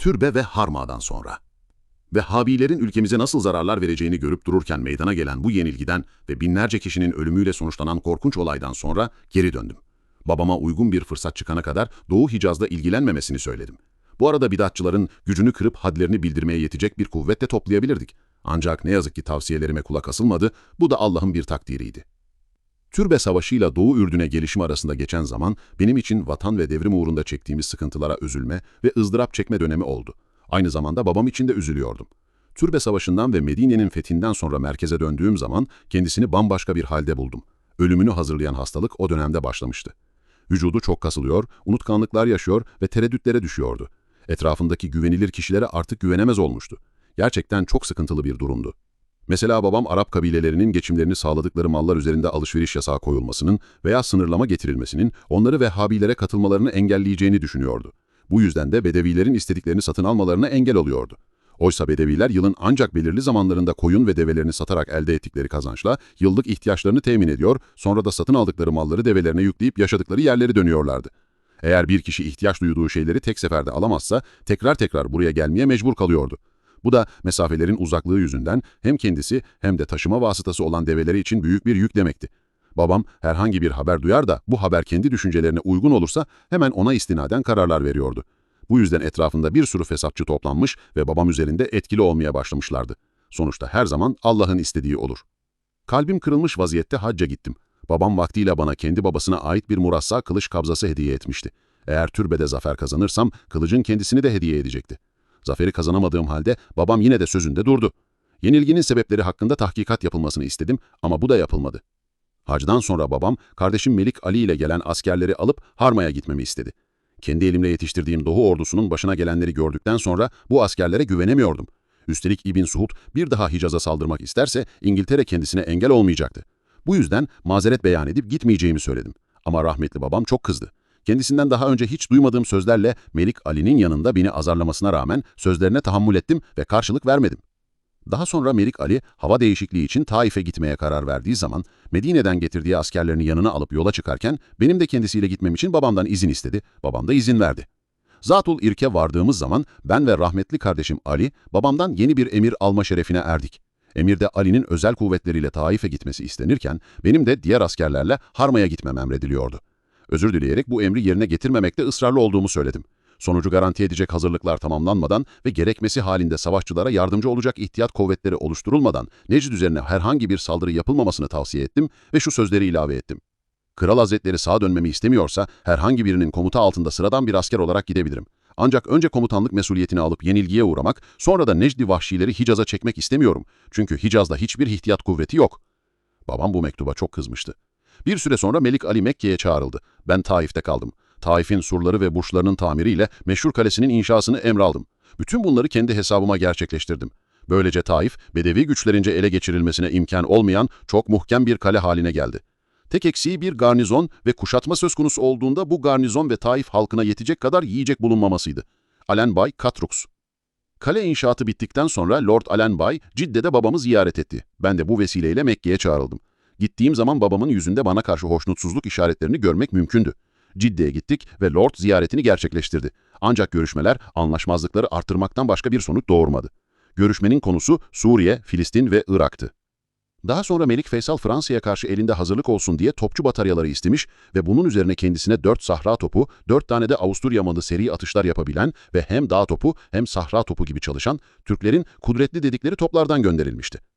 Türbe ve Harma'dan sonra. Vehhabilerin ülkemize nasıl zararlar vereceğini görüp dururken meydana gelen bu yenilgiden ve binlerce kişinin ölümüyle sonuçlanan korkunç olaydan sonra geri döndüm. Babama uygun bir fırsat çıkana kadar Doğu Hicaz'da ilgilenmemesini söyledim. Bu arada bidatçıların gücünü kırıp hadlerini bildirmeye yetecek bir kuvvet toplayabilirdik. Ancak ne yazık ki tavsiyelerime kulak asılmadı, bu da Allah'ın bir takdiriydi. Türbe Savaşı'yla Doğu Ürdün'e gelişim arasında geçen zaman benim için vatan ve devrim uğrunda çektiğimiz sıkıntılara üzülme ve ızdırap çekme dönemi oldu. Aynı zamanda babam için de üzülüyordum. Türbe Savaşı'ndan ve Medine'nin fethinden sonra merkeze döndüğüm zaman kendisini bambaşka bir halde buldum. Ölümünü hazırlayan hastalık o dönemde başlamıştı. Vücudu çok kasılıyor, unutkanlıklar yaşıyor ve tereddütlere düşüyordu. Etrafındaki güvenilir kişilere artık güvenemez olmuştu. Gerçekten çok sıkıntılı bir durumdu. Mesela babam Arap kabilelerinin geçimlerini sağladıkları mallar üzerinde alışveriş yasağı koyulmasının veya sınırlama getirilmesinin onları Vehhabilere katılmalarını engelleyeceğini düşünüyordu. Bu yüzden de Bedevilerin istediklerini satın almalarına engel oluyordu. Oysa Bedeviler yılın ancak belirli zamanlarında koyun ve develerini satarak elde ettikleri kazançla yıllık ihtiyaçlarını temin ediyor, sonra da satın aldıkları malları develerine yükleyip yaşadıkları yerleri dönüyorlardı. Eğer bir kişi ihtiyaç duyduğu şeyleri tek seferde alamazsa tekrar tekrar buraya gelmeye mecbur kalıyordu. Bu da mesafelerin uzaklığı yüzünden hem kendisi hem de taşıma vasıtası olan develeri için büyük bir yük demekti. Babam herhangi bir haber duyar da bu haber kendi düşüncelerine uygun olursa hemen ona istinaden kararlar veriyordu. Bu yüzden etrafında bir sürü fesatçı toplanmış ve babam üzerinde etkili olmaya başlamışlardı. Sonuçta her zaman Allah'ın istediği olur. Kalbim kırılmış vaziyette hacca gittim. Babam vaktiyle bana kendi babasına ait bir murassa kılıç kabzası hediye etmişti. Eğer türbede zafer kazanırsam kılıcın kendisini de hediye edecekti. Zaferi kazanamadığım halde babam yine de sözünde durdu. Yenilginin sebepleri hakkında tahkikat yapılmasını istedim ama bu da yapılmadı. Hacdan sonra babam, kardeşim Melik Ali ile gelen askerleri alıp Harma'ya gitmemi istedi. Kendi elimle yetiştirdiğim Doğu ordusunun başına gelenleri gördükten sonra bu askerlere güvenemiyordum. Üstelik İbn Suud bir daha Hicaz'a saldırmak isterse İngiltere kendisine engel olmayacaktı. Bu yüzden mazeret beyan edip gitmeyeceğimi söyledim. Ama rahmetli babam çok kızdı. Kendisinden daha önce hiç duymadığım sözlerle Melik Ali'nin yanında beni azarlamasına rağmen sözlerine tahammül ettim ve karşılık vermedim. Daha sonra Melik Ali hava değişikliği için Taif'e gitmeye karar verdiği zaman Medine'den getirdiği askerlerini yanına alıp yola çıkarken benim de kendisiyle gitmem için babamdan izin istedi. Babam da izin verdi. Zatul İrk'e vardığımız zaman ben ve rahmetli kardeşim Ali babamdan yeni bir emir alma şerefine erdik. Emirde Ali'nin özel kuvvetleriyle Taif'e gitmesi istenirken benim de diğer askerlerle Harma'ya gitmem emrediliyordu. Özür dileyerek bu emri yerine getirmemekte ısrarlı olduğumu söyledim. Sonucu garanti edecek hazırlıklar tamamlanmadan ve gerekmesi halinde savaşçılara yardımcı olacak ihtiyat kuvvetleri oluşturulmadan Necd üzerine herhangi bir saldırı yapılmamasını tavsiye ettim ve şu sözleri ilave ettim. Kral Hazretleri sağa dönmemi istemiyorsa herhangi birinin komuta altında sıradan bir asker olarak gidebilirim. Ancak önce komutanlık mesuliyetini alıp yenilgiye uğramak, sonra da Necdi vahşileri Hicaz'a çekmek istemiyorum. Çünkü Hicaz'da hiçbir ihtiyat kuvveti yok. Babam bu mektuba çok kızmıştı. Bir süre sonra Melik Ali Mekke'ye çağrıldı. Ben Taif'te kaldım. Taif'in surları ve burçlarının tamiriyle meşhur kalesinin inşasını emraldım. Bütün bunları kendi hesabıma gerçekleştirdim. Böylece Taif, Bedevi güçlerince ele geçirilmesine imkan olmayan çok muhkem bir kale haline geldi. Tek eksiği bir garnizon ve kuşatma söz konusu olduğunda bu garnizon ve Taif halkına yetecek kadar yiyecek bulunmamasıydı. Alenbay Katrux Kale inşaatı bittikten sonra Lord Alenbay Cidde'de babamı ziyaret etti. Ben de bu vesileyle Mekke'ye çağrıldım. Gittiğim zaman babamın yüzünde bana karşı hoşnutsuzluk işaretlerini görmek mümkündü. Ciddi'ye gittik ve Lord ziyaretini gerçekleştirdi. Ancak görüşmeler anlaşmazlıkları arttırmaktan başka bir sonuç doğurmadı. Görüşmenin konusu Suriye, Filistin ve Irak'tı. Daha sonra Melik Faysal Fransa'ya karşı elinde hazırlık olsun diye topçu bataryaları istemiş ve bunun üzerine kendisine 4 sahra topu, 4 tane de Avusturya malı seri atışlar yapabilen ve hem dağ topu hem sahra topu gibi çalışan Türklerin kudretli dedikleri toplardan gönderilmişti.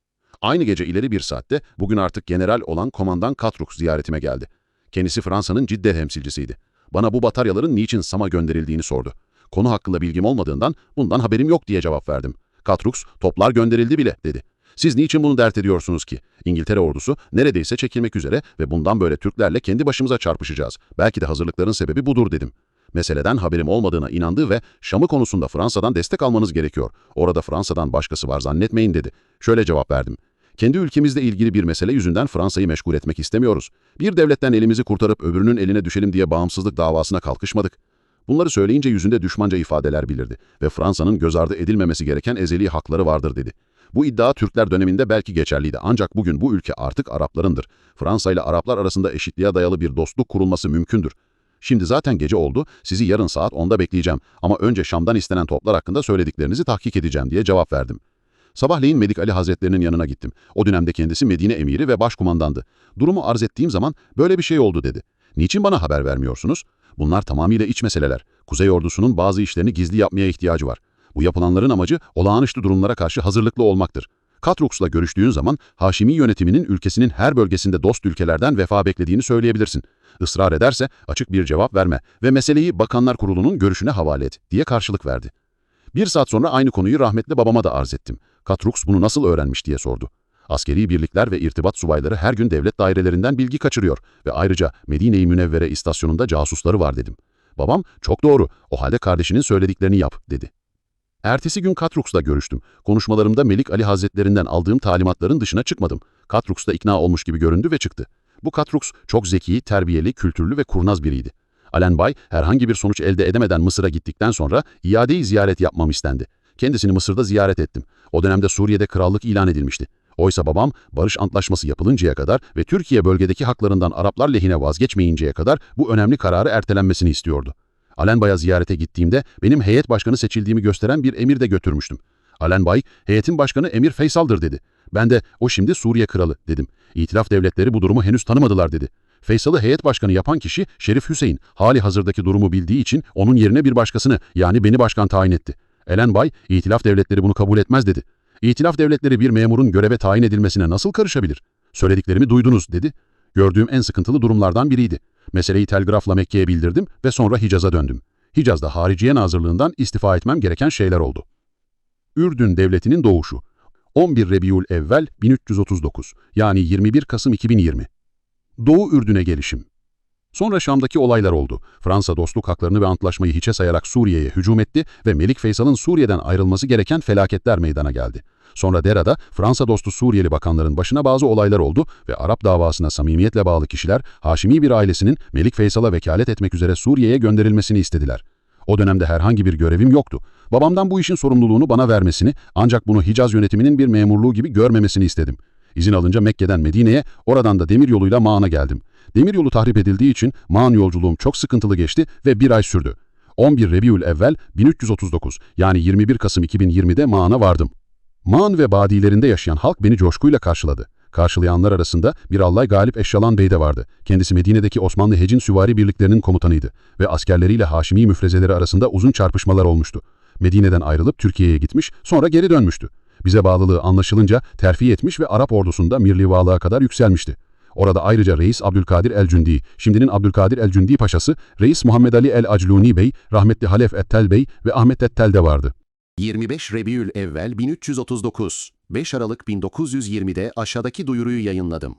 Aynı gece ileri bir saatte bugün artık general olan komandan Katruk ziyaretime geldi. Kendisi Fransa'nın Cidde temsilcisiydi. Bana bu bataryaların niçin Sam'a gönderildiğini sordu. Konu hakkında bilgim olmadığından bundan haberim yok diye cevap verdim. Katrux, toplar gönderildi bile dedi. Siz niçin bunu dert ediyorsunuz ki? İngiltere ordusu neredeyse çekilmek üzere ve bundan böyle Türklerle kendi başımıza çarpışacağız. Belki de hazırlıkların sebebi budur dedim. Meseleden haberim olmadığına inandı ve Şam'ı konusunda Fransa'dan destek almanız gerekiyor. Orada Fransa'dan başkası var zannetmeyin dedi. Şöyle cevap verdim. Kendi ülkemizle ilgili bir mesele yüzünden Fransa'yı meşgul etmek istemiyoruz. Bir devletten elimizi kurtarıp öbürünün eline düşelim diye bağımsızlık davasına kalkışmadık. Bunları söyleyince yüzünde düşmanca ifadeler bilirdi ve Fransa'nın göz ardı edilmemesi gereken ezeli hakları vardır dedi. Bu iddia Türkler döneminde belki geçerliydi ancak bugün bu ülke artık Araplarındır. Fransa ile Araplar arasında eşitliğe dayalı bir dostluk kurulması mümkündür. Şimdi zaten gece oldu, sizi yarın saat 10'da bekleyeceğim ama önce Şam'dan istenen toplar hakkında söylediklerinizi tahkik edeceğim diye cevap verdim. Sabahleyin Melik Ali Hazretlerinin yanına gittim. O dönemde kendisi Medine emiri ve başkumandandı. Durumu arz ettiğim zaman böyle bir şey oldu dedi. Niçin bana haber vermiyorsunuz? Bunlar tamamıyla iç meseleler. Kuzey ordusunun bazı işlerini gizli yapmaya ihtiyacı var. Bu yapılanların amacı olağanüstü durumlara karşı hazırlıklı olmaktır. Katruks'la görüştüğün zaman Haşimi yönetiminin ülkesinin her bölgesinde dost ülkelerden vefa beklediğini söyleyebilirsin. Israr ederse açık bir cevap verme ve meseleyi Bakanlar Kurulu'nun görüşüne havale et diye karşılık verdi. Bir saat sonra aynı konuyu rahmetli babama da arz ettim. Katrux bunu nasıl öğrenmiş diye sordu. Askeri birlikler ve irtibat subayları her gün devlet dairelerinden bilgi kaçırıyor ve ayrıca Medine-i Münevvere istasyonunda casusları var dedim. Babam, çok doğru, o halde kardeşinin söylediklerini yap, dedi. Ertesi gün Katrux'la görüştüm. Konuşmalarımda Melik Ali Hazretlerinden aldığım talimatların dışına çıkmadım. Katrux da ikna olmuş gibi göründü ve çıktı. Bu Katrux çok zeki, terbiyeli, kültürlü ve kurnaz biriydi. Alenbay herhangi bir sonuç elde edemeden Mısır'a gittikten sonra iadeyi ziyaret yapmam istendi. Kendisini Mısır'da ziyaret ettim. O dönemde Suriye'de krallık ilan edilmişti. Oysa babam barış antlaşması yapılıncaya kadar ve Türkiye bölgedeki haklarından Araplar lehine vazgeçmeyinceye kadar bu önemli kararı ertelenmesini istiyordu. Alenbay'a ziyarete gittiğimde benim heyet başkanı seçildiğimi gösteren bir emir de götürmüştüm. Alenbay, heyetin başkanı Emir Feysal'dır dedi. Ben de o şimdi Suriye kralı dedim. İtilaf devletleri bu durumu henüz tanımadılar dedi. Feysal'ı heyet başkanı yapan kişi Şerif Hüseyin. Hali hazırdaki durumu bildiği için onun yerine bir başkasını yani beni başkan tayin etti. Elenbay, İtilaf devletleri bunu kabul etmez dedi. İtilaf devletleri bir memurun göreve tayin edilmesine nasıl karışabilir? Söylediklerimi duydunuz dedi. Gördüğüm en sıkıntılı durumlardan biriydi. Meseleyi telgrafla Mekke'ye bildirdim ve sonra Hicaz'a döndüm. Hicaz'da Hariciye Nazırlığından istifa etmem gereken şeyler oldu. Ürdün Devleti'nin doğuşu 11 Rebiül Evvel 1339 yani 21 Kasım 2020 Doğu Ürdün'e gelişim Sonra Şam'daki olaylar oldu. Fransa dostluk haklarını ve antlaşmayı hiçe sayarak Suriye'ye hücum etti ve Melik Feysal'ın Suriye'den ayrılması gereken felaketler meydana geldi. Sonra Dera'da Fransa dostu Suriyeli bakanların başına bazı olaylar oldu ve Arap davasına samimiyetle bağlı kişiler Haşimi bir ailesinin Melik Feysal'a vekalet etmek üzere Suriye'ye gönderilmesini istediler. O dönemde herhangi bir görevim yoktu. Babamdan bu işin sorumluluğunu bana vermesini ancak bunu Hicaz yönetiminin bir memurluğu gibi görmemesini istedim. İzin alınca Mekke'den Medine'ye, oradan da demir yoluyla Mağan'a geldim. Demir yolu tahrip edildiği için Mağan yolculuğum çok sıkıntılı geçti ve bir ay sürdü. 11 Rebiül evvel 1339 yani 21 Kasım 2020'de Mağan'a vardım. Mağan ve badilerinde yaşayan halk beni coşkuyla karşıladı. Karşılayanlar arasında bir Allay Galip Eşşalan Bey de vardı. Kendisi Medine'deki Osmanlı Hecin süvari birliklerinin komutanıydı ve askerleriyle Haşimi müfrezeleri arasında uzun çarpışmalar olmuştu. Medine'den ayrılıp Türkiye'ye gitmiş, sonra geri dönmüştü. Bize bağlılığı anlaşılınca terfi etmiş ve Arap ordusunda mirlivalığa kadar yükselmişti. Orada ayrıca Reis Abdülkadir el-Cündi, şimdinin Abdülkadir el-Cündi Paşası, Reis Muhammed Ali el-Acluni Bey, rahmetli Halef Ettel Bey ve Ahmet Ettel de vardı. 25 Rebiül Evvel 1339, 5 Aralık 1920'de aşağıdaki duyuruyu yayınladım.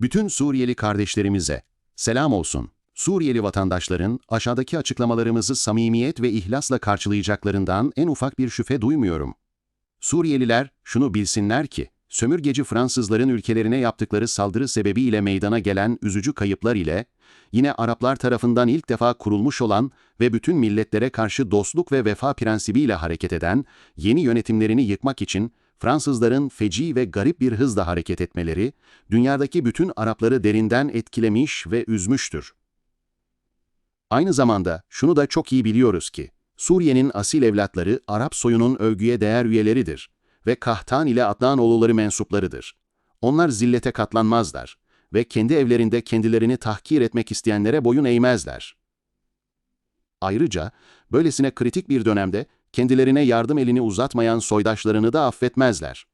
Bütün Suriyeli kardeşlerimize selam olsun. Suriyeli vatandaşların aşağıdaki açıklamalarımızı samimiyet ve ihlasla karşılayacaklarından en ufak bir şüphe duymuyorum. Suriyeliler şunu bilsinler ki, sömürgeci Fransızların ülkelerine yaptıkları saldırı sebebiyle meydana gelen üzücü kayıplar ile, yine Araplar tarafından ilk defa kurulmuş olan ve bütün milletlere karşı dostluk ve vefa prensibiyle hareket eden, yeni yönetimlerini yıkmak için Fransızların feci ve garip bir hızla hareket etmeleri, dünyadaki bütün Arapları derinden etkilemiş ve üzmüştür. Aynı zamanda şunu da çok iyi biliyoruz ki, Suriye'nin asil evlatları Arap soyunun övgüye değer üyeleridir ve Kahtan ile Adnanoğulları mensuplarıdır. Onlar zillete katlanmazlar ve kendi evlerinde kendilerini tahkir etmek isteyenlere boyun eğmezler. Ayrıca, böylesine kritik bir dönemde kendilerine yardım elini uzatmayan soydaşlarını da affetmezler.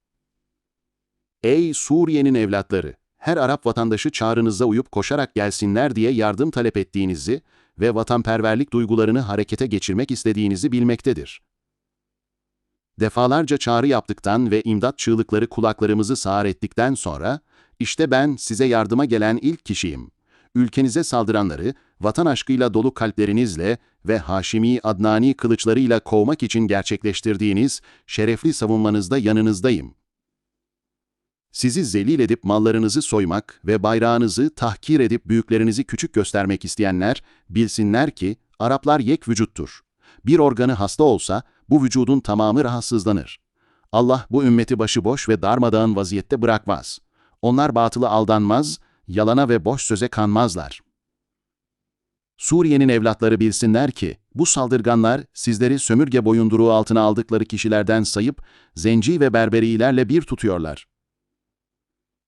Ey Suriye'nin evlatları! Her Arap vatandaşı çağrınıza uyup koşarak gelsinler diye yardım talep ettiğinizi ve vatanperverlik duygularını harekete geçirmek istediğinizi bilmektedir. Defalarca çağrı yaptıktan ve imdat çığlıkları kulaklarımızı sağır ettikten sonra, işte ben size yardıma gelen ilk kişiyim. Ülkenize saldıranları, vatan aşkıyla dolu kalplerinizle ve Haşimi Adnani kılıçlarıyla kovmak için gerçekleştirdiğiniz şerefli savunmanızda yanınızdayım. Sizi zelil edip mallarınızı soymak ve bayrağınızı tahkir edip büyüklerinizi küçük göstermek isteyenler, bilsinler ki Araplar yek vücuttur. Bir organı hasta olsa, bu vücudun tamamı rahatsızlanır. Allah bu ümmeti başıboş ve darmadağın vaziyette bırakmaz. Onlar batılı aldanmaz, yalana ve boş söze kanmazlar. Suriye'nin evlatları bilsinler ki, bu saldırganlar sizleri sömürge boyunduruğu altına aldıkları kişilerden sayıp, zenci ve berberilerle bir tutuyorlar.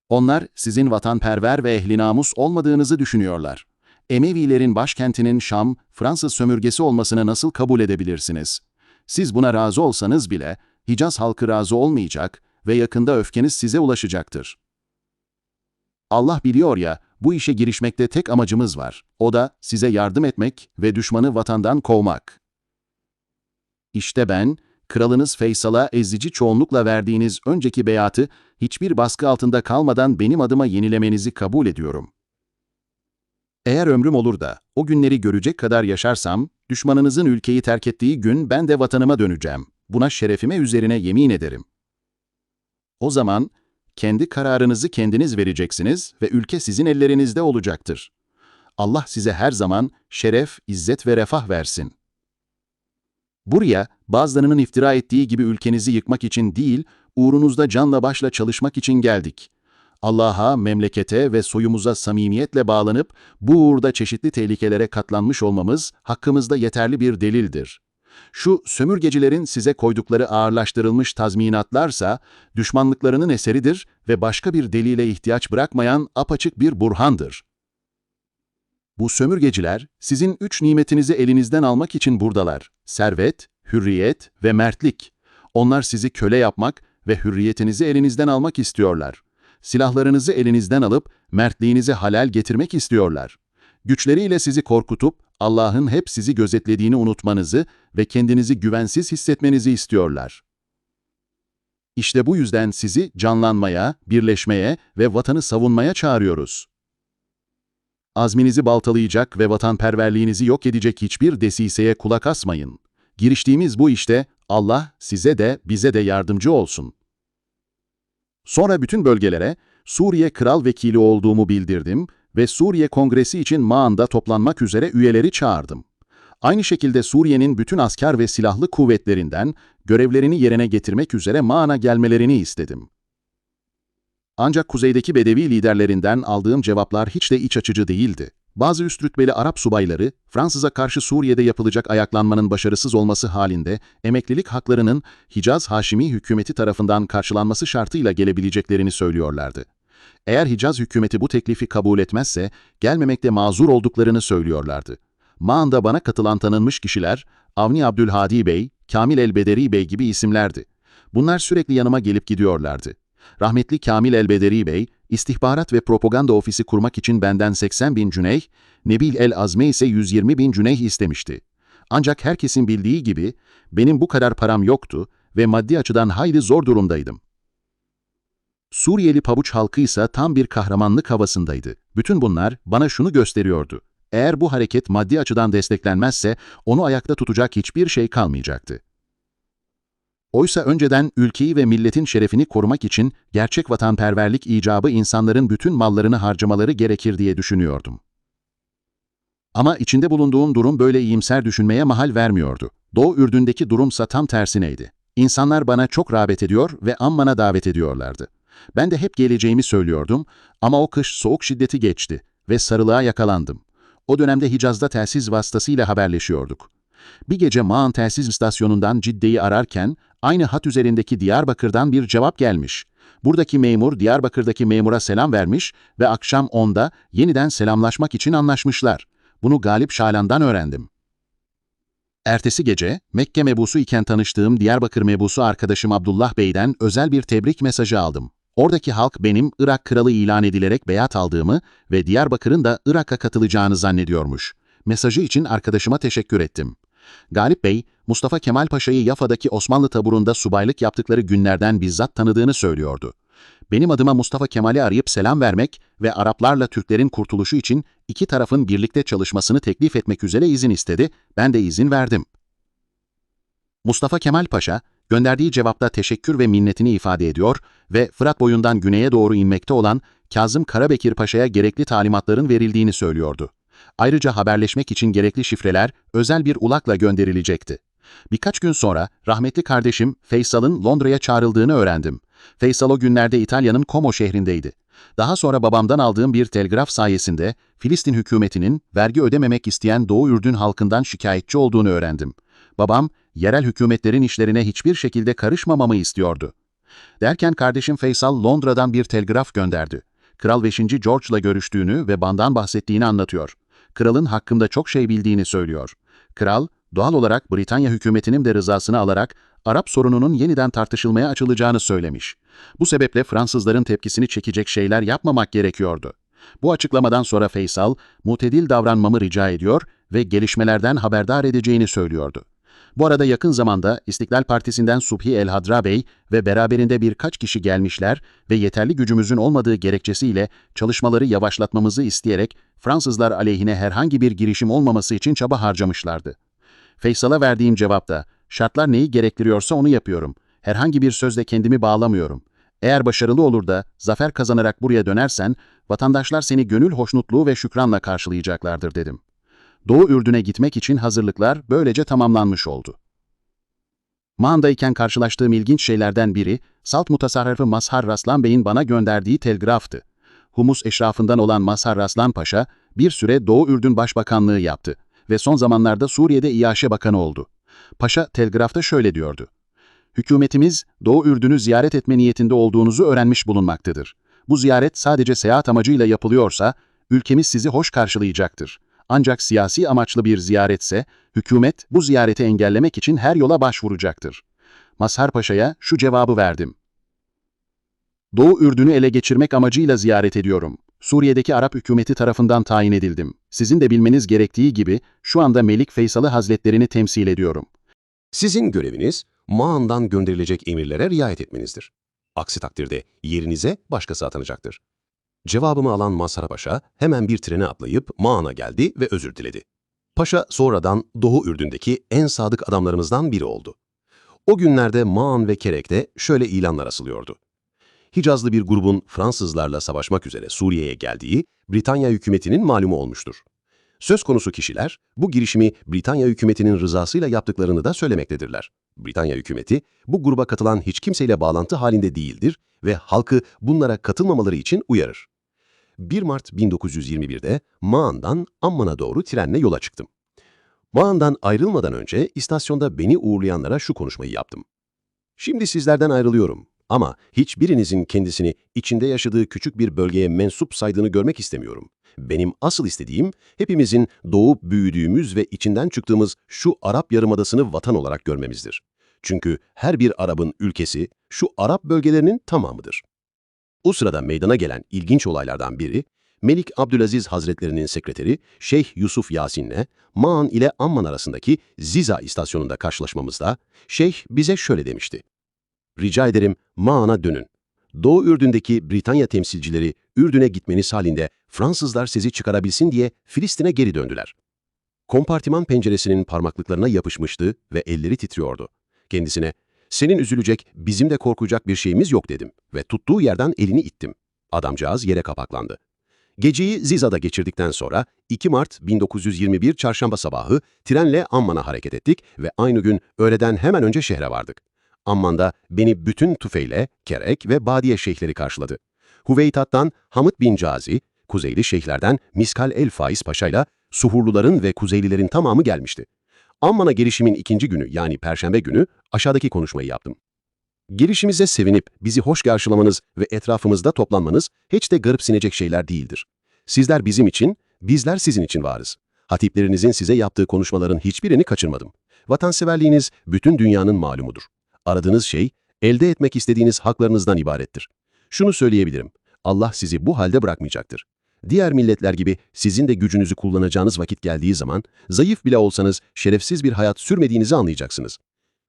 Onlar sizin vatanperver ve ehli namus olmadığınızı düşünüyorlar. Emevilerin başkentinin Şam, Fransız sömürgesi olmasını nasıl kabul edebilirsiniz? Siz buna razı olsanız bile, Hicaz halkı razı olmayacak ve yakında öfkeniz size ulaşacaktır. Allah biliyor ya, bu işe girişmekte tek amacımız var. O da size yardım etmek ve düşmanı vatandan kovmak. İşte ben, kralınız Feysal'a ezici çoğunlukla verdiğiniz önceki beyatı hiçbir baskı altında kalmadan benim adıma yenilemenizi kabul ediyorum. Eğer ömrüm olur da o günleri görecek kadar yaşarsam, düşmanınızın ülkeyi terk ettiği gün ben de vatanıma döneceğim. Buna şerefime üzerine yemin ederim. O zaman kendi kararınızı kendiniz vereceksiniz ve ülke sizin ellerinizde olacaktır. Allah size her zaman şeref, izzet ve refah versin. Buraya bazılarının iftira ettiği gibi ülkenizi yıkmak için değil, uğrunuzda canla başla çalışmak için geldik. Allah'a, memlekete ve soyumuza samimiyetle bağlanıp bu uğurda çeşitli tehlikelere katlanmış olmamız hakkımızda yeterli bir delildir. Şu sömürgecilerin size koydukları ağırlaştırılmış tazminatlarsa düşmanlıklarının eseridir ve başka bir delile ihtiyaç bırakmayan apaçık bir burhandır. Bu sömürgeciler sizin üç nimetinizi elinizden almak için buradalar. Servet, hürriyet ve mertlik. Onlar sizi köle yapmak ve hürriyetinizi elinizden almak istiyorlar. Silahlarınızı elinizden alıp mertliğinizi halal getirmek istiyorlar. Güçleriyle sizi korkutup Allah'ın hep sizi gözetlediğini unutmanızı ve kendinizi güvensiz hissetmenizi istiyorlar. İşte bu yüzden sizi canlanmaya, birleşmeye ve vatanı savunmaya çağırıyoruz. Azminizi baltalayacak ve vatanperverliğinizi yok edecek hiçbir desiseye kulak asmayın. Giriştiğimiz bu işte Allah size de bize de yardımcı olsun. Sonra bütün bölgelere Suriye kral vekili olduğumu bildirdim ve Suriye Kongresi için Mağan'da toplanmak üzere üyeleri çağırdım. Aynı şekilde Suriye'nin bütün asker ve silahlı kuvvetlerinden görevlerini yerine getirmek üzere Mağan'a gelmelerini istedim. Ancak kuzeydeki Bedevi liderlerinden aldığım cevaplar hiç de iç açıcı değildi. Bazı üst rütbeli Arap subayları, Fransız'a karşı Suriye'de yapılacak ayaklanmanın başarısız olması halinde emeklilik haklarının Hicaz Haşimi hükümeti tarafından karşılanması şartıyla gelebileceklerini söylüyorlardı. Eğer Hicaz hükümeti bu teklifi kabul etmezse, gelmemekte mazur olduklarını söylüyorlardı. Mağan'da bana katılan tanınmış kişiler, Avni Abdülhadi Bey, Kamil el-Bederi Bey gibi isimlerdi. Bunlar sürekli yanıma gelip gidiyorlardı. Rahmetli Kamil el-Bederi Bey, istihbarat ve propaganda ofisi kurmak için benden 80 bin cüneyh, Nebil el-Azme ise 120 bin cüneyh istemişti. Ancak herkesin bildiği gibi, benim bu kadar param yoktu ve maddi açıdan hayli zor durumdaydım. Suriyeli pabuç halkı ise tam bir kahramanlık havasındaydı. Bütün bunlar bana şunu gösteriyordu. Eğer bu hareket maddi açıdan desteklenmezse onu ayakta tutacak hiçbir şey kalmayacaktı. Oysa önceden ülkeyi ve milletin şerefini korumak için gerçek vatanperverlik icabı insanların bütün mallarını harcamaları gerekir diye düşünüyordum. Ama içinde bulunduğum durum böyle iyimser düşünmeye mahal vermiyordu. Doğu Ürdün'deki durumsa tam tersineydi. İnsanlar bana çok rağbet ediyor ve Amman'a davet ediyorlardı. Ben de hep geleceğimi söylüyordum ama o kış soğuk şiddeti geçti ve sarılığa yakalandım. O dönemde Hicaz'da telsiz vasıtasıyla haberleşiyorduk. Bir gece Mağan telsiz istasyonundan Cidde'yi ararken aynı hat üzerindeki Diyarbakır'dan bir cevap gelmiş. Buradaki memur Diyarbakır'daki memura selam vermiş ve akşam 10'da yeniden selamlaşmak için anlaşmışlar. Bunu Galip Şalan'dan öğrendim. Ertesi gece Mekke mebusu iken tanıştığım Diyarbakır mebusu arkadaşım Abdullah Bey'den özel bir tebrik mesajı aldım. Oradaki halk benim Irak kralı ilan edilerek beyat aldığımı ve Diyarbakır'ın da Irak'a katılacağını zannediyormuş. Mesajı için arkadaşıma teşekkür ettim. Galip Bey, Mustafa Kemal Paşa'yı Yafa'daki Osmanlı taburunda subaylık yaptıkları günlerden bizzat tanıdığını söylüyordu. Benim adıma Mustafa Kemal'i arayıp selam vermek ve Araplarla Türklerin kurtuluşu için iki tarafın birlikte çalışmasını teklif etmek üzere izin istedi, ben de izin verdim. Mustafa Kemal Paşa, gönderdiği cevapta teşekkür ve minnetini ifade ediyor ve Fırat boyundan güneye doğru inmekte olan Kazım Karabekir Paşa'ya gerekli talimatların verildiğini söylüyordu. Ayrıca haberleşmek için gerekli şifreler özel bir ulakla gönderilecekti. Birkaç gün sonra rahmetli kardeşim Feysal'ın Londra'ya çağrıldığını öğrendim. Faysal o günlerde İtalya'nın Como şehrindeydi. Daha sonra babamdan aldığım bir telgraf sayesinde Filistin hükümetinin vergi ödememek isteyen Doğu Ürdün halkından şikayetçi olduğunu öğrendim. Babam, yerel hükümetlerin işlerine hiçbir şekilde karışmamamı istiyordu. Derken kardeşim Faysal Londra'dan bir telgraf gönderdi. Kral 5. George'la görüştüğünü ve bandan bahsettiğini anlatıyor. Kralın hakkımda çok şey bildiğini söylüyor. Kral, doğal olarak Britanya hükümetinin de rızasını alarak Arap sorununun yeniden tartışılmaya açılacağını söylemiş. Bu sebeple Fransızların tepkisini çekecek şeyler yapmamak gerekiyordu. Bu açıklamadan sonra Faysal, mutedil davranmamı rica ediyor ve gelişmelerden haberdar edeceğini söylüyordu. Bu arada yakın zamanda İstiklal Partisi'nden Subhi El Hadra Bey ve beraberinde birkaç kişi gelmişler ve yeterli gücümüzün olmadığı gerekçesiyle çalışmaları yavaşlatmamızı isteyerek Fransızlar aleyhine herhangi bir girişim olmaması için çaba harcamışlardı. Feysal'a verdiğim cevapta, şartlar neyi gerektiriyorsa onu yapıyorum. Herhangi bir sözle kendimi bağlamıyorum. Eğer başarılı olur da zafer kazanarak buraya dönersen, vatandaşlar seni gönül hoşnutluğu ve şükranla karşılayacaklardır dedim. Doğu Ürdün'e gitmek için hazırlıklar böylece tamamlanmış oldu. Mağandayken karşılaştığım ilginç şeylerden biri, Salt Mutasarrıfı Mazhar Raslan Bey'in bana gönderdiği telgraftı. Humus eşrafından olan Mazhar Raslan Paşa, bir süre Doğu Ürdün Başbakanlığı yaptı ve son zamanlarda Suriye'de İAŞe Bakanı oldu. Paşa telgrafta şöyle diyordu. Hükümetimiz Doğu Ürdün'ü ziyaret etme niyetinde olduğunuzu öğrenmiş bulunmaktadır. Bu ziyaret sadece seyahat amacıyla yapılıyorsa, ülkemiz sizi hoş karşılayacaktır. Ancak siyasi amaçlı bir ziyaretse, hükümet bu ziyareti engellemek için her yola başvuracaktır. Mazhar Paşa'ya şu cevabı verdim. Doğu Ürdün'ü ele geçirmek amacıyla ziyaret ediyorum. Suriye'deki Arap hükümeti tarafından tayin edildim. Sizin de bilmeniz gerektiği gibi şu anda Melik Feysal'ı Hazretlerini temsil ediyorum. Sizin göreviniz, Mağan'dan gönderilecek emirlere riayet etmenizdir. Aksi takdirde yerinize başkası atanacaktır. Cevabımı alan Mazhar Paşa hemen bir trene atlayıp Mağan'a geldi ve özür diledi. Paşa sonradan Doğu Ürdün'deki en sadık adamlarımızdan biri oldu. O günlerde Mağan ve Kerek'te şöyle ilanlar asılıyordu. Hicazlı bir grubun Fransızlarla savaşmak üzere Suriye'ye geldiği Britanya hükümetinin malumu olmuştur. Söz konusu kişiler bu girişimi Britanya hükümetinin rızasıyla yaptıklarını da söylemektedirler. Britanya hükümeti bu gruba katılan hiç kimseyle bağlantı halinde değildir ve halkı bunlara katılmamaları için uyarır. 1 Mart 1921'de Mağan'dan Amman'a doğru trenle yola çıktım. Mağan'dan ayrılmadan önce istasyonda beni uğurlayanlara şu konuşmayı yaptım. Şimdi sizlerden ayrılıyorum ama hiçbirinizin kendisini içinde yaşadığı küçük bir bölgeye mensup saydığını görmek istemiyorum. Benim asıl istediğim hepimizin doğup büyüdüğümüz ve içinden çıktığımız şu Arap Yarımadası'nı vatan olarak görmemizdir. Çünkü her bir Arap'ın ülkesi şu Arap bölgelerinin tamamıdır. O sırada meydana gelen ilginç olaylardan biri, Melik Abdülaziz Hazretlerinin sekreteri Şeyh Yusuf Yasin'le Maan ile Amman arasındaki Ziza istasyonunda karşılaşmamızda Şeyh bize şöyle demişti. Rica ederim Maan'a dönün. Doğu Ürdün'deki Britanya temsilcileri Ürdün'e gitmeniz halinde Fransızlar sizi çıkarabilsin diye Filistin'e geri döndüler. Kompartiman penceresinin parmaklıklarına yapışmıştı ve elleri titriyordu. Kendisine, senin üzülecek, bizim de korkacak bir şeyimiz yok dedim ve tuttuğu yerden elini ittim. Adamcağız yere kapaklandı. Geceyi Ziza'da geçirdikten sonra 2 Mart 1921 çarşamba sabahı trenle Amman'a hareket ettik ve aynı gün öğleden hemen önce şehre vardık. Amman'da beni bütün tüfeyle, kerek ve badiye şeyhleri karşıladı. Hüveytat'tan Hamid bin Cazi, Kuzeyli şeyhlerden Miskal el Faiz Paşa'yla Suhurluların ve Kuzeylilerin tamamı gelmişti. Amman'a gelişimin ikinci günü yani Perşembe günü aşağıdaki konuşmayı yaptım. Gelişimize sevinip bizi hoş karşılamanız ve etrafımızda toplanmanız hiç de garipsinecek şeyler değildir. Sizler bizim için, bizler sizin için varız. Hatiplerinizin size yaptığı konuşmaların hiçbirini kaçırmadım. Vatanseverliğiniz bütün dünyanın malumudur. Aradığınız şey, elde etmek istediğiniz haklarınızdan ibarettir. Şunu söyleyebilirim, Allah sizi bu halde bırakmayacaktır. Diğer milletler gibi sizin de gücünüzü kullanacağınız vakit geldiği zaman, zayıf bile olsanız şerefsiz bir hayat sürmediğinizi anlayacaksınız.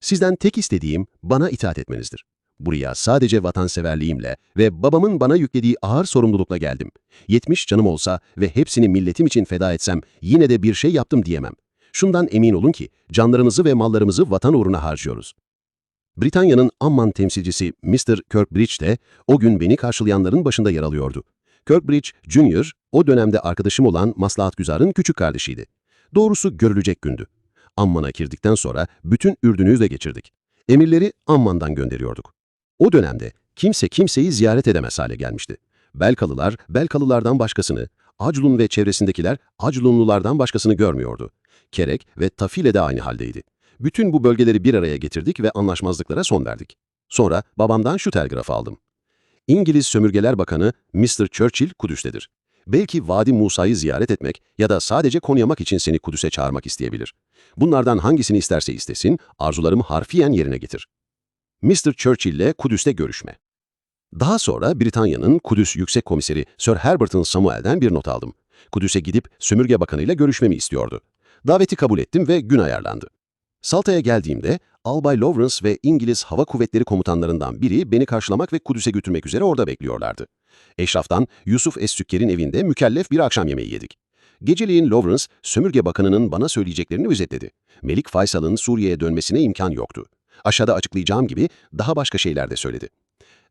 Sizden tek istediğim bana itaat etmenizdir. Buraya sadece vatanseverliğimle ve babamın bana yüklediği ağır sorumlulukla geldim. 70 canım olsa ve hepsini milletim için feda etsem yine de bir şey yaptım diyemem. Şundan emin olun ki canlarımızı ve mallarımızı vatan uğruna harcıyoruz. Britanya'nın Amman temsilcisi Mr. Kirkbridge de o gün beni karşılayanların başında yer alıyordu. Kirkbridge Junior, o dönemde arkadaşım olan Maslahat Güzar'ın küçük kardeşiydi. Doğrusu görülecek gündü. Amman'a girdikten sonra bütün Ürdün'ü de geçirdik. Emirleri Amman'dan gönderiyorduk. O dönemde kimse kimseyi ziyaret edemez hale gelmişti. Belkalılar, Belkalılardan başkasını, Aclun ve çevresindekiler Aclunlulardan başkasını görmüyordu. Kerek ve Tafile de aynı haldeydi. Bütün bu bölgeleri bir araya getirdik ve anlaşmazlıklara son verdik. Sonra babamdan şu telgrafı aldım. İngiliz Sömürgeler Bakanı Mr. Churchill Kudüs'tedir. Belki Vadi Musa'yı ziyaret etmek ya da sadece konyamak için seni Kudüs'e çağırmak isteyebilir. Bunlardan hangisini isterse istesin, arzularımı harfiyen yerine getir. Mr. Churchill ile Kudüs'te görüşme. Daha sonra Britanya'nın Kudüs Yüksek Komiseri Sir Herbert'ın Samuel'den bir not aldım. Kudüs'e gidip Sömürge Bakanı ile görüşmemi istiyordu. Daveti kabul ettim ve gün ayarlandı. Salta'ya geldiğimde Albay Lawrence ve İngiliz Hava Kuvvetleri komutanlarından biri beni karşılamak ve Kudüs'e götürmek üzere orada bekliyorlardı. Eşraftan Yusuf Es-Sükker'in evinde mükellef bir akşam yemeği yedik. Geceliğin Lawrence, Sömürge Bakanı'nın bana söyleyeceklerini özetledi. Melik Faysal'ın Suriye'ye dönmesine imkan yoktu. Aşağıda açıklayacağım gibi daha başka şeyler de söyledi.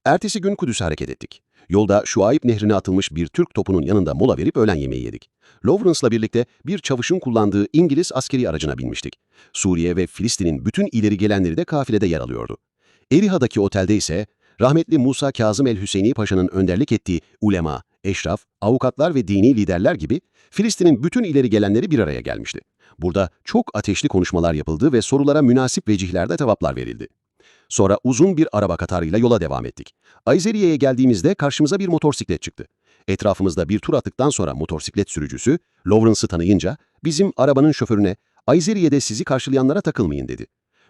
Ertesi gün Kudüs'e hareket ettik. Yolda Şuayb Nehri'ne atılmış bir Türk topunun yanında mola verip öğlen yemeği yedik. Lawrence'la birlikte bir çavuşun kullandığı İngiliz askeri aracına binmiştik. Suriye ve Filistin'in bütün ileri gelenleri de kafilede yer alıyordu. Eriha'daki otelde ise rahmetli Musa Kazım el-Hüseyini Paşa'nın önderlik ettiği ulema, eşraf, avukatlar ve dini liderler gibi Filistin'in bütün ileri gelenleri bir araya gelmişti. Burada çok ateşli konuşmalar yapıldı ve sorulara münasip vecihlerde cevaplar verildi. Sonra uzun bir araba katarıyla yola devam ettik. Ayzeriye'ye geldiğimizde karşımıza bir motosiklet çıktı. Etrafımızda bir tur attıktan sonra motosiklet sürücüsü, Lawrence'ı tanıyınca bizim arabanın şoförüne Ayzeriye'de sizi karşılayanlara takılmayın dedi.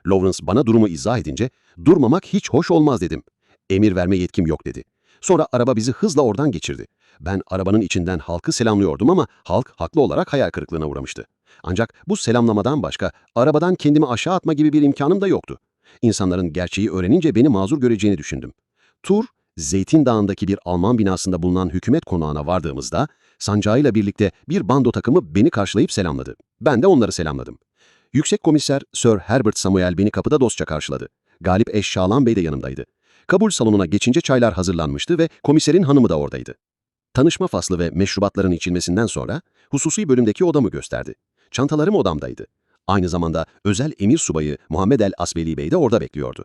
Lawrence bana durumu izah edince durmamak hiç hoş olmaz dedim. Emir verme yetkim yok dedi. Sonra araba bizi hızla oradan geçirdi. Ben arabanın içinden halkı selamlıyordum ama halk haklı olarak hayal kırıklığına uğramıştı. Ancak bu selamlamadan başka arabadan kendimi aşağı atma gibi bir imkanım da yoktu. İnsanların gerçeği öğrenince beni mazur göreceğini düşündüm. Tur, Zeytin Dağı'ndaki bir Alman binasında bulunan hükümet konağına vardığımızda sancağıyla birlikte bir bando takımı beni karşılayıp selamladı. Ben de onları selamladım. Yüksek komiser Sir Herbert Samuel beni kapıda dostça karşıladı. Galip Eş Şalan Bey de yanımdaydı. Kabul salonuna geçince çaylar hazırlanmıştı ve komiserin hanımı da oradaydı. Tanışma faslı ve meşrubatların içilmesinden sonra hususi bölümdeki odamı gösterdi. Çantalarım odamdaydı. Aynı zamanda özel emir subayı Muhammed el Asbeli Bey de orada bekliyordu.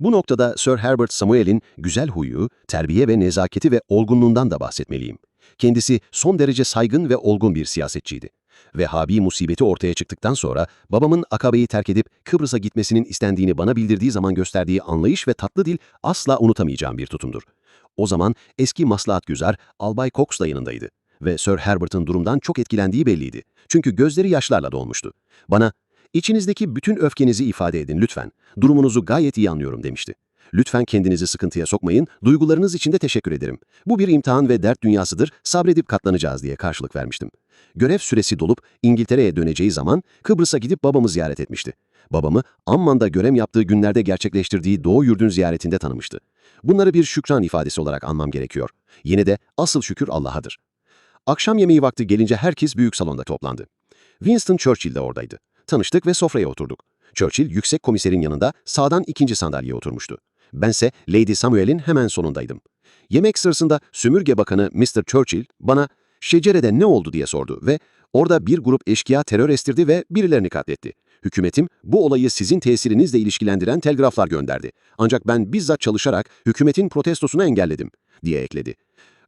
Bu noktada Sir Herbert Samuel'in güzel huyu, terbiye ve nezaketi ve olgunluğundan da bahsetmeliyim. Kendisi son derece saygın ve olgun bir siyasetçiydi. Vehhabi musibeti ortaya çıktıktan sonra babamın Akabe'yi terk edip Kıbrıs'a gitmesinin istendiğini bana bildirdiği zaman gösterdiği anlayış ve tatlı dil asla unutamayacağım bir tutumdur. O zaman eski maslahat güzar Albay Cox da yanındaydı ve Sir Herbert'ın durumdan çok etkilendiği belliydi. Çünkü gözleri yaşlarla dolmuştu. Bana, içinizdeki bütün öfkenizi ifade edin lütfen, durumunuzu gayet iyi anlıyorum demişti. Lütfen kendinizi sıkıntıya sokmayın, duygularınız için de teşekkür ederim. Bu bir imtihan ve dert dünyasıdır, sabredip katlanacağız diye karşılık vermiştim. Görev süresi dolup İngiltere'ye döneceği zaman Kıbrıs'a gidip babamı ziyaret etmişti. Babamı Amman'da görev yaptığı günlerde gerçekleştirdiği Doğu Yurdun ziyaretinde tanımıştı. Bunları bir şükran ifadesi olarak anmam gerekiyor. Yine de asıl şükür Allah'adır. Akşam yemeği vakti gelince herkes büyük salonda toplandı. Winston Churchill de oradaydı. Tanıştık ve sofraya oturduk. Churchill yüksek komiserin yanında sağdan ikinci sandalyeye oturmuştu. Bense Lady Samuel'in hemen sonundaydım. Yemek sırasında Sömürge Bakanı Mr. Churchill bana şecerede ne oldu diye sordu ve orada bir grup eşkıya terör estirdi ve birilerini katletti. Hükümetim bu olayı sizin tesirinizle ilişkilendiren telgraflar gönderdi. Ancak ben bizzat çalışarak hükümetin protestosunu engelledim diye ekledi.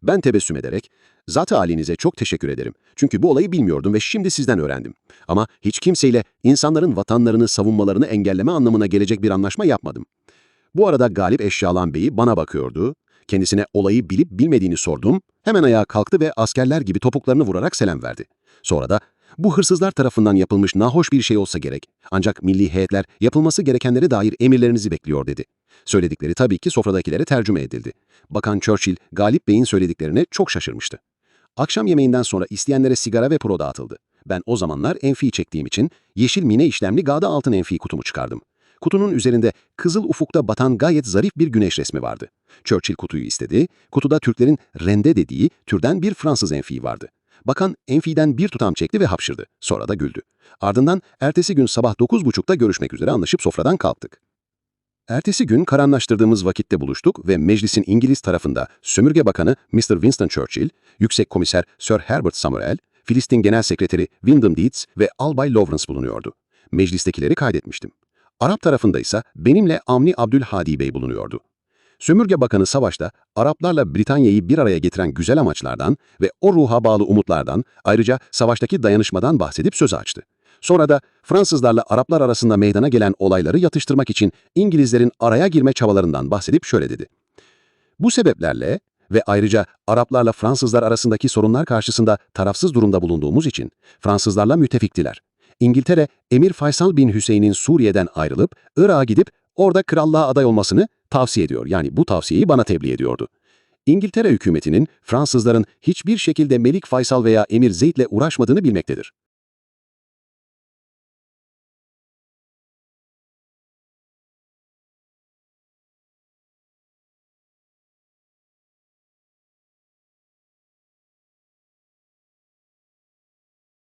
Ben tebessüm ederek, Zat-ı halinize çok teşekkür ederim. Çünkü bu olayı bilmiyordum ve şimdi sizden öğrendim. Ama hiç kimseyle insanların vatanlarını savunmalarını engelleme anlamına gelecek bir anlaşma yapmadım. Bu arada Galip Eşyalan Bey'i bana bakıyordu. Kendisine olayı bilip bilmediğini sordum. Hemen ayağa kalktı ve askerler gibi topuklarını vurarak selam verdi. Sonra da bu hırsızlar tarafından yapılmış nahoş bir şey olsa gerek. Ancak milli heyetler yapılması gerekenlere dair emirlerinizi bekliyor dedi. Söyledikleri tabii ki sofradakilere tercüme edildi. Bakan Churchill, Galip Bey'in söylediklerine çok şaşırmıştı. Akşam yemeğinden sonra isteyenlere sigara ve pro dağıtıldı. Ben o zamanlar enfi çektiğim için yeşil mine işlemli gada altın enfi kutumu çıkardım. Kutunun üzerinde kızıl ufukta batan gayet zarif bir güneş resmi vardı. Churchill kutuyu istedi. Kutuda Türklerin rende dediği türden bir Fransız enfiği vardı. Bakan enfiden bir tutam çekti ve hapşırdı. Sonra da güldü. Ardından ertesi gün sabah 9.30'da görüşmek üzere anlaşıp sofradan kalktık. Ertesi gün karanlaştırdığımız vakitte buluştuk ve meclisin İngiliz tarafında Sömürge Bakanı Mr. Winston Churchill, Yüksek Komiser Sir Herbert Samuel, Filistin Genel Sekreteri Wyndham Deeds ve Albay Lawrence bulunuyordu. Meclistekileri kaydetmiştim. Arap tarafında ise benimle Amni Abdülhadi Bey bulunuyordu. Sömürge Bakanı Savaş'ta Araplarla Britanya'yı bir araya getiren güzel amaçlardan ve o ruha bağlı umutlardan, ayrıca savaştaki dayanışmadan bahsedip söz açtı. Sonra da Fransızlarla Araplar arasında meydana gelen olayları yatıştırmak için İngilizlerin araya girme çabalarından bahsedip şöyle dedi. Bu sebeplerle ve ayrıca Araplarla Fransızlar arasındaki sorunlar karşısında tarafsız durumda bulunduğumuz için Fransızlarla müttefiktiler. İngiltere, Emir Faysal bin Hüseyin'in Suriye'den ayrılıp Irak'a gidip orada krallığa aday olmasını tavsiye ediyor. Yani bu tavsiyeyi bana tebliğ ediyordu. İngiltere hükümetinin Fransızların hiçbir şekilde Melik Faysal veya Emir Zeyd'le uğraşmadığını bilmektedir.